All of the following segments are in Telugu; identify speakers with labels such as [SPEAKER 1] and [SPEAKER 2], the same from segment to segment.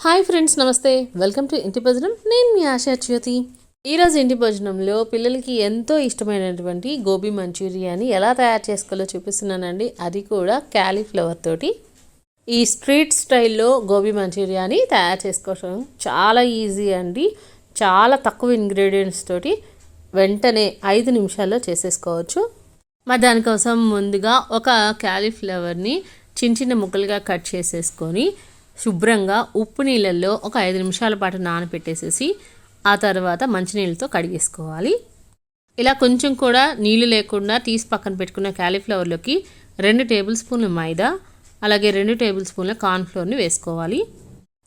[SPEAKER 1] హాయ్ ఫ్రెండ్స్ నమస్తే. వెల్కమ్ టు ఇంటి భోజనం. నేను మీ ఆశా జ్యోతి. ఈరోజు ఇంటి భోజనంలో పిల్లలకి ఎంతో ఇష్టమైనటువంటి గోబీ మంచూరియాని ఎలా తయారు చేసుకోవాలో చూపిస్తున్నానండి. అది కూడా క్యాలీఫ్లవర్ తోటి. ఈ స్ట్రీట్ స్టైల్లో గోబీ మంచూరియాని తయారు చేసుకోవడం చాలా ఈజీ అండి. చాలా తక్కువ ఇంగ్రీడియంట్స్ తోటి వెంటనే ఐదు నిమిషాల్లో చేసేసుకోవచ్చు. మరి దానికోసం ముందుగా ఒక క్యాలీఫ్లవర్ని చిన్న చిన్న ముక్కలుగా కట్ చేసేసుకొని శుభ్రంగా ఉప్పు నీళ్ళల్లో ఒక ఐదు నిమిషాల పాటు నానబెట్టేసేసి ఆ తర్వాత మంచినీళ్ళతో కడిగేసుకోవాలి. ఇలా కొంచెం కూడా నీళ్ళు లేకుండా తీసి పక్కన పెట్టుకున్న క్యాలీఫ్లవర్లోకి రెండు టేబుల్ స్పూన్ల మైదా అలాగే రెండు టేబుల్ స్పూన్ల కార్న్ఫ్లోర్ని వేసుకోవాలి.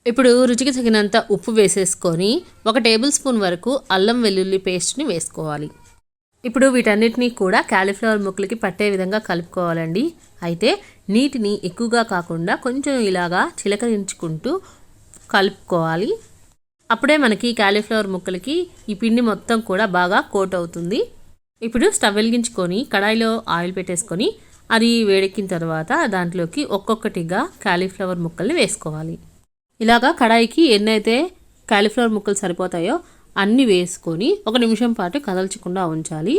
[SPEAKER 1] ఇప్పుడు రుచికి తగినంత ఉప్పు వేసేసుకొని ఒక టేబుల్ స్పూన్ వరకు అల్లం వెల్లుల్లి పేస్ట్ని వేసుకోవాలి. ఇప్పుడు వీటన్నిటినీ కూడా క్యాలీఫ్లవర్ ముక్కలకి పట్టే విధంగా కలుపుకోవాలండి. అయితే నీటిని ఎక్కువగా కాకుండా కొంచెం ఇలాగా చిలకరించుకుంటూ కలుపుకోవాలి. అప్పుడే మనకి క్యాలీఫ్లవర్ ముక్కలకి ఈ పిండి మొత్తం కూడా బాగా కోట్ అవుతుంది. ఇప్పుడు స్టవ్ వెలిగించుకొని కడాయిలో ఆయిల్ పెట్టేసుకొని అది వేడెక్కిన తర్వాత దాంట్లోకి ఒక్కొక్కటిగా క్యాలీఫ్లవర్ ముక్కల్ని వేసుకోవాలి. ఇలాగా కడాయికి ఎన్నైతే క్యాలీఫ్లవర్ ముక్కలు సరిపోతాయో అన్నీ వేసుకొని ఒక నిమిషం పాటు కదల్చకుండా ఉంచాలి.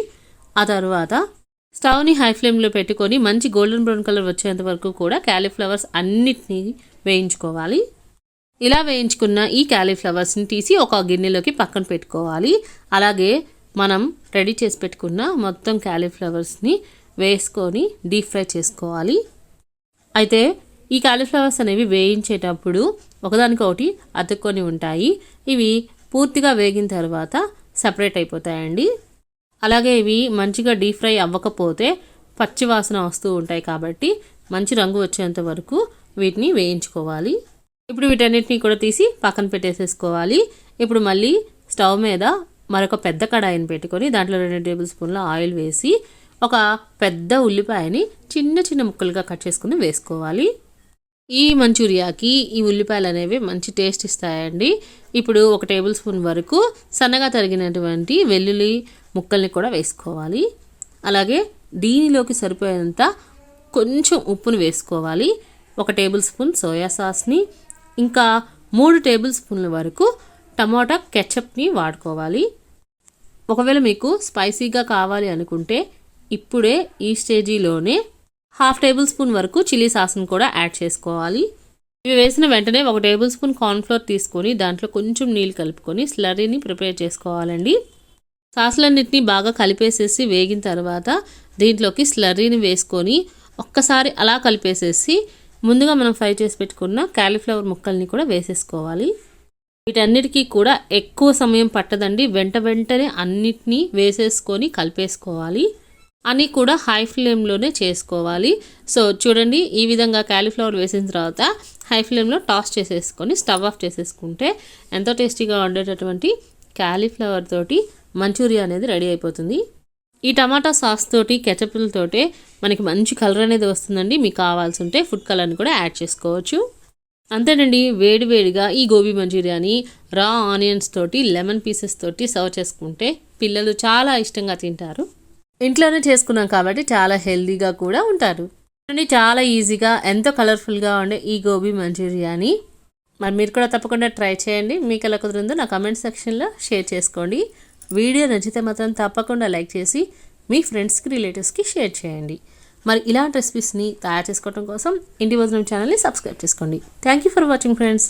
[SPEAKER 1] ఆ తర్వాత స్టవ్ని హై ఫ్లేమ్లో పెట్టుకొని మంచి గోల్డెన్ బ్రౌన్ కలర్ వచ్చేంత వరకు కూడా క్యాలీఫ్లవర్స్ అన్నిటినీ వేయించుకోవాలి. ఇలా వేయించుకున్న ఈ క్యాలీఫ్లవర్స్ని తీసి ఒక గిన్నెలోకి పక్కన పెట్టుకోవాలి. అలాగే మనం రెడీ చేసి పెట్టుకున్న మొత్తం క్యాలీఫ్లవర్స్ని వేసుకొని డీప్ ఫ్రై చేసుకోవాలి. అయితే ఈ కాలీఫ్లవర్స్ అనేవి వేయించేటప్పుడు ఒకదానికొకటి అతుక్కొని ఉంటాయి. ఇవి పూర్తిగా వేగిన తర్వాత సపరేట్ అయిపోతాయండి. అలాగే ఇవి మంచిగా డీప్ ఫ్రై అవ్వకపోతే పచ్చివాసన వస్తూ ఉంటాయి కాబట్టి మంచి రంగు వచ్చేంత వరకు వీటిని వేయించుకోవాలి. ఇప్పుడు వీటన్నిటిని కూడా తీసి పక్కన పెట్టేసేసుకోవాలి. ఇప్పుడు మళ్ళీ స్టవ్ మీద మరొక పెద్ద కడాయిని పెట్టుకొని దాంట్లో రెండు టేబుల్ స్పూన్ల ఆయిల్ వేసి ఒక పెద్ద ఉల్లిపాయని చిన్న చిన్న ముక్కలుగా కట్ చేసుకుని వేసుకోవాలి. ఈ మంచూరియాకి ఈ ఉల్లిపాయలు అనేవి మంచి టేస్ట్ ఇస్తాయండి. ఇప్పుడు ఒక టేబుల్ స్పూన్ వరకు సన్నగా తరిగినటువంటి వెల్లుల్లి ముక్కల్ని కూడా వేసుకోవాలి. అలాగే దీనిలోకి సరిపోయేంత కొంచెం ఉప్పును వేసుకోవాలి. ఒక టేబుల్ స్పూన్ సోయా సాస్ని ఇంకా మూడు టేబుల్ స్పూన్ల వరకు టమాటా కెచప్ని వాడుకోవాలి. ఒకవేళ మీకు స్పైసీగా కావాలి అనుకుంటే ఇప్పుడే ఈ స్టేజీలోనే హాఫ్ టేబుల్ స్పూన్ వరకు చిల్లీ సాస్ని కూడా యాడ్ చేసుకోవాలి. ఇవి వేసిన వెంటనే ఒక టేబుల్ స్పూన్ కార్న్ఫ్లోర్ తీసుకొని దాంట్లో కొంచెం నీళ్ళు కలుపుకొని స్లరీని ప్రిపేర్ చేసుకోవాలండి. సాసులన్నింటినీ బాగా కలిపేసేసి వేగిన తర్వాత దీంట్లోకి స్లర్రీని వేసుకొని ఒక్కసారి అలా కలిపేసేసి ముందుగా మనం ఫ్రై చేసి పెట్టుకున్న క్యాలీఫ్లవర్ ముక్కల్ని కూడా వేసేసుకోవాలి. వీటన్నిటికీ కూడా ఎక్కువ సమయం పట్టదండి. వెంట వెంటనే అన్నిటినీ వేసేసుకొని కలిపేసుకోవాలి. అని కూడా హై ఫ్లేమ్లోనే చేసుకోవాలి. సో చూడండి ఈ విధంగా క్యాలీఫ్లవర్ వేసిన తర్వాత హై ఫ్లేమ్లో టాస్ చేసేసుకొని స్టవ్ ఆఫ్ చేసేసుకుంటే ఎంతో టేస్టీగా ఉండేటటువంటి క్యాలీఫ్లవర్ తోటి మంచూరియా అనేది రెడీ అయిపోతుంది. ఈ టమాటా సాస్ తోటి కెచపులతోటే మనకి మంచి కలర్ అనేది వస్తుందండి. మీకు కావాల్సి ఉంటే ఫుడ్ కలర్ని కూడా యాడ్ చేసుకోవచ్చు. అంతేనండి వేడివేడిగా ఈ గోబీ మంచూరియాని రా ఆనియన్స్ తోటి లెమన్ పీసెస్ తోటి సర్వ్ చేసుకుంటే పిల్లలు చాలా ఇష్టంగా తింటారు. ఇంట్లోనే చేసుకున్నాం కాబట్టి చాలా హెల్దీగా కూడా ఉంటారు. అండి చాలా ఈజీగా ఎంతో కలర్ఫుల్గా ఉండే ఈ గోబీ మంచూరియాని మరి మీరు కూడా తప్పకుండా ట్రై చేయండి. మీకు ఎలా కుదిరిందో నా కమెంట్ సెక్షన్లో షేర్ చేసుకోండి. వీడియో నచ్చితే మాత్రం తప్పకుండా లైక్ చేసి మీ ఫ్రెండ్స్కి రిలేటివ్స్కి షేర్ చేయండి. మరి ఇలాంటి రెసిపీస్ని తయారు చేసుకోవడం కోసం ఇంటి భోజనం ఛానల్ని సబ్స్క్రైబ్ చేసుకోండి. Thank you for watching friends.